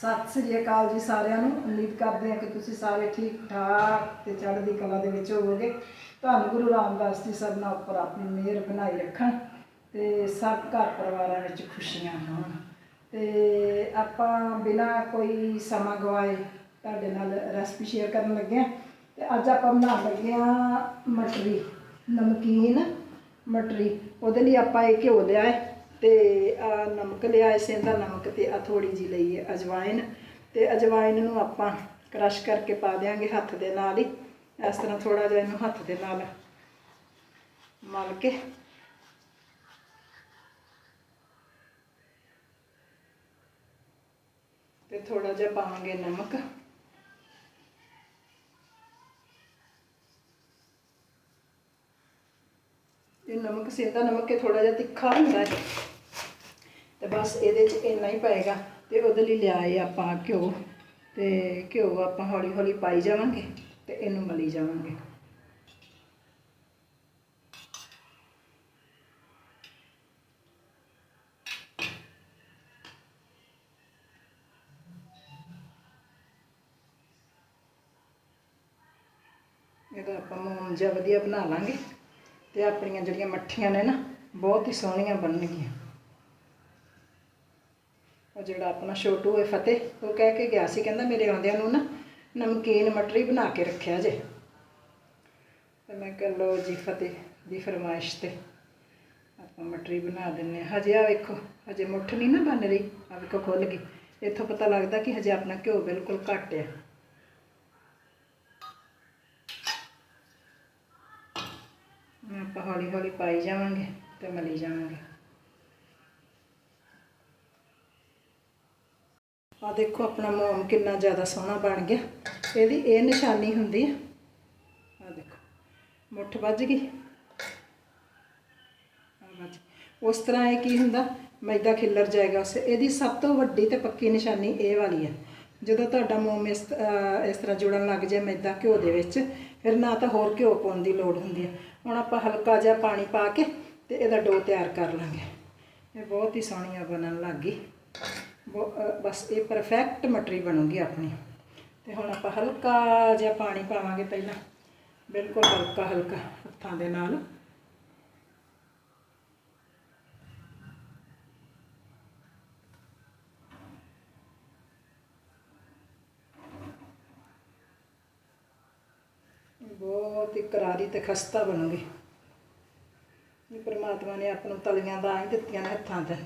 ਸਤਿ ਸ੍ਰੀ ਅਕਾਲ ਜੀ ਸਾਰਿਆਂ ਨੂੰ। ਉਮੀਦ ਕਰਦੇ ਹਾਂ ਕਿ ਤੁਸੀਂ ਸਾਰੇ ਠੀਕ ਠਾਕ ਤੇ ਚੜ੍ਹਦੀ ਕਲਾ ਦੇ ਵਿੱਚ ਹੋਵੋਗੇ। ਤੁਹਾਨੂੰ ਗੁਰੂ ਰਾਮਦਾਸ ਜੀ ਸਭਨਾਂ ਉੱਪਰ ਆਪਣੀ ਮਿਹਰ ਬਣਾਈ ਰੱਖਣ ਤੇ ਸਭ ਘਰ ਪਰਿਵਾਰਾਂ ਵਿੱਚ ਖੁਸ਼ੀਆਂ ਹੋਣ। ਤੇ ਆਪਾਂ ਬਿਨਾਂ ਕੋਈ ਸਮਾਂ ਗਵਾਏ ਤੁਹਾਡੇ ਨਾਲ ਰੈਸਪੀ ਸ਼ੇਅਰ ਕਰਨ ਲੱਗੇ ਹਾਂ। ਤੇ ਅੱਜ ਆਪਾਂ ਬਣਾਉਣ ਲੱਗੇ ਹਾਂ ਮਟਰੀ, ਨਮਕੀਨ ਮਟਰੀ। ਉਹਦੇ ਲਈ ਆਪਾਂ ਇਹ ਘਿਓ ਲਿਆ ਹੈ। ਤੇ ਆ ਨਮਕ ਲਿਆ ਹੈ ਦਾ ਨਮਕ ਤੇ ਆ ਥੋੜੀ ਜੀ ਲਈ ਹੈ ਅਜਵਾਇਨ ਤੇ ਅਜਵਾਇਨ ਨੂੰ ਆਪਾਂ ਕ੍ਰਸ਼ ਕਰਕੇ ਪਾ ਦਿਆਂਗੇ ਹੱਥ ਦੇ ਨਾਲ ਹੀ। ਇਸ ਤਰ੍ਹਾਂ ਥੋੜਾ ਜਿਹਾ ਇਹਨੂੰ ਹੱਥ ਦੇ ਨਾਲ ਮਲ ਕੇ। ਤੇ ਥੋੜਾ ਜਿਹਾ ਪਾਵਾਂਗੇ ਨਮਕ। ਇਹ ਨਮਕ ਸੇਂਦਾ ਨਮਕ ਕੇ ਥੋੜਾ ਜਿਹਾ ਤਿੱਖਾ ਹੁੰਦਾ ਹੈ। ਤੇ ਬਸ ਇਹਦੇ 'ਚ ਇੰਨਾ ਹੀ ਪਏਗਾ ਤੇ ਉਹਦੇ ਲਈ ਲਿਆਏ ਆਪਾਂ ਘਿਓ। ਤੇ ਘਿਓ ਆਪਾਂ ਹੌਲੀ ਹੌਲੀ ਪਾਈ ਜਾਵਾਂਗੇ ਤੇ ਇਹਨੂੰ ਮਲੀ ਜਾਵਾਂਗੇ। ਇਹਦਾ ਆਪਾਂ ਮੋਮ ਜਿਹਾ ਵਧੀਆ ਬਣਾ ਲਾਂਗੇ। ਤੇ ਆਪਣੀਆਂ ਜਿਹੜੀਆਂ ਮੱਠੀਆਂ ਨੇ ਨਾ, ਬਹੁਤ ਹੀ ਸੋਹਣੀਆਂ ਬਣਨਗੀਆਂ। ਉਹ ਜਿਹੜਾ ਆਪਣਾ ਛੋਟੂ ਹੈ ਫਤਿਹ, ਉਹ ਕਹਿ ਕੇ ਗਿਆ ਸੀ, ਕਹਿੰਦਾ ਮੇਰੇ ਆਉਂਦਿਆਂ ਨੂੰ ਨਾ ਨਮਕੀਨ ਮਟਰੀ ਬਣਾ ਕੇ ਰੱਖਿਆ ਜੇ। ਤੇ ਮੈਂ ਕਿਹਾ, ਲਓ ਜੀ ਫਤਿਹ ਦੀ ਫਰਮਾਇਸ਼ ਤੇ ਆਪਾਂ ਮਟਰੀ ਬਣਾ ਦਿੰਨੇ ਹਾਂ। ਹਜੇ ਆ ਵੇਖੋ, ਹਜੇ ਮੁੱਠ ਨਹੀਂ ਨਾ ਬਣ ਰਹੀ ਆ ਵੇਖੋ ਖੁੱਲ ਗਈ। ਇੱਥੋਂ ਪਤਾ ਲੱਗਦਾ ਕਿ ਹਜੇ ਆਪਣਾ ਘਿਓ ਬਿਲਕੁਲ ਘੱਟ ਆ ਹੁਣ ਆਪਾਂ ਹੌਲੀ ਹੌਲੀ ਪਾਈ ਜਾਵਾਂਗੇ ਤੇ ਮਲੀ ਜਾਵਾਂਗੇ। ਆ ਦੇਖੋ ਆਪਣਾ ਮੋਮ ਕਿੰਨਾ ਜ਼ਿਆਦਾ ਸੋਹਣਾ ਬਣ ਗਿਆ। ਇਹਦੀ ਇਹ ਨਿਸ਼ਾਨੀ ਹੁੰਦੀ ਹੈ ਆ ਦੇਖੋ, ਮੁੱਠ ਵੱਜ ਗਈ। ਉਸ ਤਰ੍ਹਾਂ ਇਹ ਕੀ ਹੁੰਦਾ? ਮੈਦਾ ਖਿੱਲਰ ਜਾਏਗਾ ਉਸ। ਇਹਦੀ ਸਭ ਤੋਂ ਵੱਡੀ ਤੇ ਪੱਕੀ ਨਿਸ਼ਾਨੀ ਇਹ ਵਾਲੀ ਹੈ ਜਦੋਂ ਤੁਹਾਡਾ ਮੋਮ ਇਸ ਇਸ ਤਰ੍ਹਾਂ ਜੁੜਨ ਲੱਗ ਜਾਏ ਮੈਦਾ ਘਿਓ ਦੇ ਵਿੱਚ ਫਿਰ ਨਾ ਤਾਂ ਹੋਰ ਘਿਓ ਪਾਉਣ ਦੀ ਲੋੜ ਹੁੰਦੀ ਹੈ ਹੁਣ ਆਪਾਂ ਹਲਕਾ ਜਿਹਾ ਪਾਣੀ ਪਾ ਕੇ ਤੇ ਇਹਦਾ ਡੋ ਤਿਆਰ ਕਰ ਲਾਂਗੇ। ਇਹ ਬਹੁਤ ਹੀ ਸੋਹਣੀਆਂ ਬਣਨ ਲੱਗ ਗਈ। ਬਹੁ- ਬਸ ਇਹ ਪਰਫੈਕਟ ਮਟਰੀ ਬਣੂਗੀ ਆਪਣੀ। ਤੇ ਹੁਣ ਆਪਾਂ ਹਲਕਾ ਜਿਹਾ ਪਾਣੀ ਪਾਵਾਂਗੇ ਪਹਿਲਾਂ। ਬਿਲਕੁਲ ਹਲਕਾ ਹਲਕਾ ਹੱਥਾਂ ਦੇ ਨਾਲ। ਬਹੁਤ ਹੀ ਕਰਾਰੀ ਤੇ ਖਸਤਾ ਬਣੂਗੀ ਇਹ ਪਰਮਾਤਮਾ ਨੇ ਆਪ ਨੂੰ ਤਲੀਆਂ ਦਾ ਹੀ ਦਿੱਤੀਆਂ ਨੇ ਹੱਥਾਂ ਤੇ।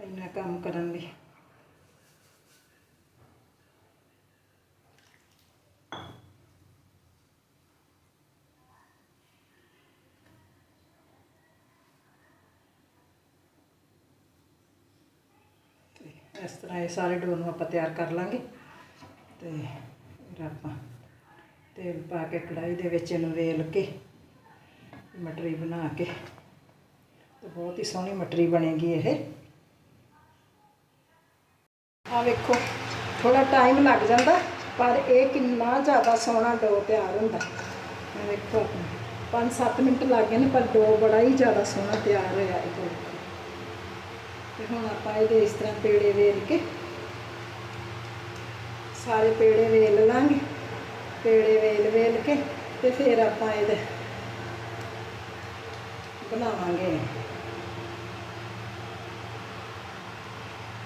ਇੰਨਾ ਕੰਮ ਕਰਨ ਲਈ। ਇਸ ਤਰ੍ਹਾਂ ਇਹ ਸਾਰੇ ਡੋ ਨੂੰ ਆਪਾਂ ਤਿਆਰ ਕਰ ਲਾਂਗੇ। ਤੇ ਫਿਰ ਆਪਾਂ ਤੇਲ ਪਾ ਕੇ ਕੜਾਈ ਦੇ ਵਿੱਚ ਇਹਨੂੰ ਵੇਲ ਕੇ, ਮਟਰੀ ਬਣਾ ਕੇ। ਤੇ ਬਹੁਤ ਹੀ ਸੋਹਣੀ ਮਟਰੀ ਬਣੇਗੀ ਇਹ। ਆ ਵੇਖੋ ਥੋੜਾ ਟਾਈਮ ਲੱਗ ਜਾਂਦਾ, ਪਰ ਇਹ ਕਿੰਨਾ ਜ਼ਿਆਦਾ ਸੋਹਣਾ ਡੋ ਤਿਆਰ ਹੁੰਦਾ। ਇਹ ਵੇਖੋ 5-7 ਮਿੰਟ ਲੱਗ ਗਏ ਨੇ, ਪਰ ਡੋ ਬੜਾ ਹੀ ਜ਼ਿਆਦਾ ਸੋਹਣਾ ਤਿਆਰ ਹੋਇਆ ਇਹ ਦੇਖੋ। ਤੇ ਹੁਣ ਆਪਾਂ ਇਹਦੇ ਇਸ ਤਰ੍ਹਾਂ ਪੇੜੇ ਵੇਲ ਕੇ, ਸਾਰੇ ਪੇੜੇ ਵੇਲ ਲਾਂਗੇ। ਪੇੜੇ ਵੇਲ ਵੇਲ ਕੇ ਤੇ ਫਿਰ ਆਪਾਂ ਇਹਦੇ ਬਣਾਵਾਂਗੇ।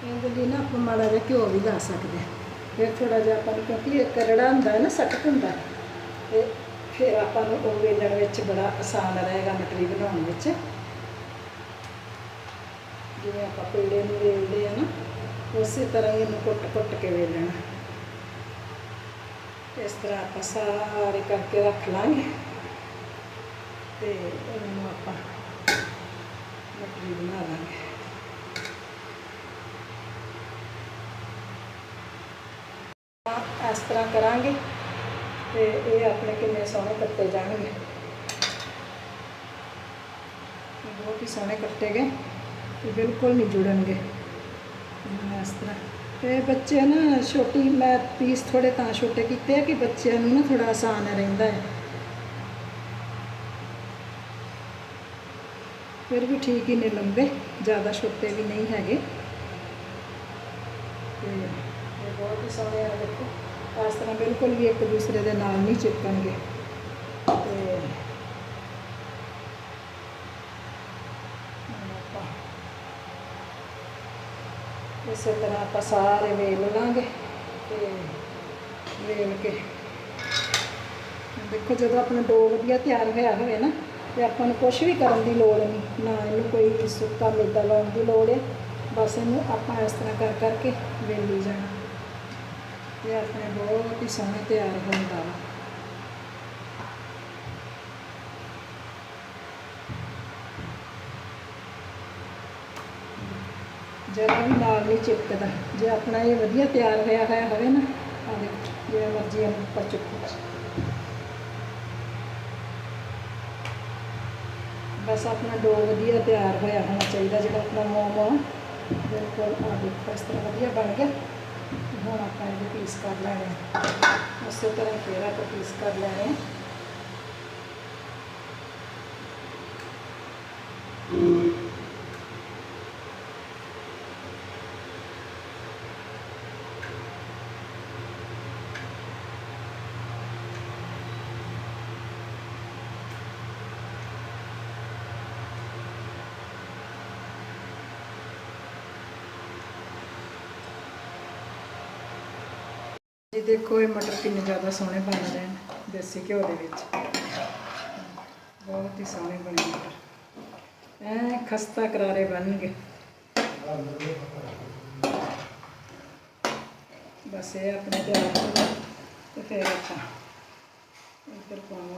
ਇਹਦੇ ਲਈ ਨਾ ਆਪਾਂ ਮਾੜਾ ਜਿਹਾ ਘਿਓ ਵੀ ਲਾ ਸਕਦੇ ਹਾਂ। ਫਿਰ ਥੋੜਾ ਜਿਹਾ ਆਪਾਂ ਨੂੰ ਕਿਉਂਕਿ ਇਹ ਕਰੜਾ ਹੁੰਦਾ ਨਾ, ਸਖਤ ਹੁੰਦਾ ਤੇ ਫਿਰ ਆਪਾਂ ਨੂੰ ਉਹ ਵੇਲਣ ਵਿੱਚ ਬੜਾ ਆਸਾਨ ਰਹੇਗਾ ਮਟਰੀ ਬਣਾਉਣ ਵਿੱਚ। ਜਿਵੇਂ ਆਪਾਂ ਪੇੜੇ ਨੂੰ ਵੇਲਦੇ ਆ ਨਾ, ਉਸੇ ਤਰ੍ਹਾਂ ਹੀ ਇਹਨੂੰ ਕੁੱਟ-ਕੁੱਟ ਕੇ ਵੇਲਣਾ। ਇਸ ਤਰ੍ਹਾਂ ਆਪਾਂ ਸਾਰੇ ਕਰਕੇ ਰੱਖ ਲਾਂਗੇ ਤੇ ਇਹਨੂੰ ਆਪਾਂ ਮਟਰੀ ਬਣਾ ਲਾਂਗੇ। ਇਸ ਤਰ੍ਹਾਂ ਕਰਾਂਗੇ ਤੇ ਇਹ ਆਪਣੇ ਕਿੰਨੇ ਸੋਹਣੇ ਕੱਟੇ ਜਾਣਗੇ। ਬਹੁਤ ਹੀ ਸੋਹਣੇ ਕੱਟੇ ਗਏ ਬਿਲਕੁਲ ਨਹੀਂ ਜੁੜਨਗੇ। ਇਸ ਤਰ੍ਹਾਂ। ਤੇ ਬੱਚੇ ਨਾ ਛੋਟੀ, ਮੈਂ ਪੀਸ ਥੋੜੇ ਤਾਂ ਛੋਟੇ ਕੀਤੇ ਆ ਕਿ ਬੱਚਿਆਂ ਨੂੰ ਨਾ ਥੋੜਾ ਆਸਾਨ ਰਹਿੰਦਾ ਹੈ। ਫਿਰ ਵੀ ਠੀਕ ਹੀ ਨੇ ਲੰਬੇ, ਜ਼ਿਆਦਾ ਛੋਟੇ ਵੀ ਨਹੀਂ ਹੈਗੇ। ਤੇ ਬਹੁਤ ਹੀ ਸੋਹਣੇ ਆ ਦੇਖੋ, ਇਸ ਤਰ੍ਹਾਂ ਬਿਲਕੁਲ ਵੀ ਇੱਕ ਦੂਸਰੇ ਦੇ ਨਾਲ ਨਹੀਂ ਚਿਪਕਣਗੇ। ਤੇ ਆਪਾਂ ਇਸੇ ਤਰ੍ਹਾਂ ਆਪਾਂ ਸਾਰੇ ਵੇਲ ਲਾਂਗੇ ਤੇ ਵੇਲ ਕੇ ਦੇਖੋ ਜਦੋਂ ਆਪਣਾ ਡੋ ਵਧੀਆ ਤਿਆਰ ਹੋਇਆ ਹੋਵੇ ਨਾ, ਤੇ ਆਪਾਂ ਨੂੰ ਕੁਝ ਵੀ ਕਰਨ ਦੀ ਲੋੜ ਨਹੀਂ, ਨਾ ਇਹਨੂੰ ਕੋਈ ਸੁੱਕਾ ਮੈਦਾ ਲਾਉਣ ਦੀ ਲੋੜ ਹੈ ਬਸ ਇਹਨੂੰ ਆਪਾਂ ਇਸ ਤਰ੍ਹਾਂ ਕਰ ਕਰਕੇ ਵੇਲੀ ਜਾਣਾ। ਇਹ ਆਪਣੇ ਬਹੁਤ ਹੀ ਸੋਹਣੇ ਤਿਆਰ ਹੁੰਦਾ ਵਾ। ਜਰਾ ਵੀ ਨਾਲ ਨਹੀਂ ਚਿਪਕਦਾ ਜੇ ਆਪਣਾ ਇਹ ਵਧੀਆ ਤਿਆਰ ਹੋਇਆ ਹੋਇਆ ਹੋਵੇ ਨਾ ਆ ਦੇਖੋ ਜਿਵੇਂ ਮਰਜ਼ੀ ਇਹਨੂੰ ਉੱਪਰ ਚੁੱਕੋ ਬਸ ਆਪਣਾ ਡੋ ਵਧੀਆ ਤਿਆਰ ਹੋਇਆ ਹੋਣਾ ਚਾਹੀਦਾ ਜਿਹੜਾ ਆਪਣਾ ਮੋਮੋ ਆ, ਬਿਲਕੁਲ ਆ ਦੇਖੋ ਇਸ ਤਰ੍ਹਾਂ ਵਧੀਆ ਬਣ ਗਿਆ ਹੁਣ ਆਪਾਂ ਇਹਦੇ ਪੀਸ ਕਰ ਲੈਣੇ ਆ। ਉਸੇ ਤਰ੍ਹਾਂ ਫੇਰ ਆਪਾਂ ਪੀਸ ਕਰ ਲੈਣੇ ਆ। ਜੀ ਦੇਖੋ ਇਹ ਮਟਰ ਕਿੰਨੇ ਜ਼ਿਆਦਾ ਸੋਹਣੇ ਬਣ ਰਹੇ ਨੇ, ਦੇਸੀ ਘਿਓ ਦੇ ਵਿੱਚ। ਬਹੁਤ ਹੀ ਸੋਹਣੇ ਬਣੇ ਮਟਰ। ਐ ਖਸਤਾ ਕਰਾਰੇ ਬਣਨਗੇ। ਬਸ ਇਹ ਆਪਣੇ ਤਿਆਰ ਹੋ ਗਏ ਤੇ ਫਿਰ ਆਪਾਂ ਇੱਧਰ ਪਾਵਾਂਗੇ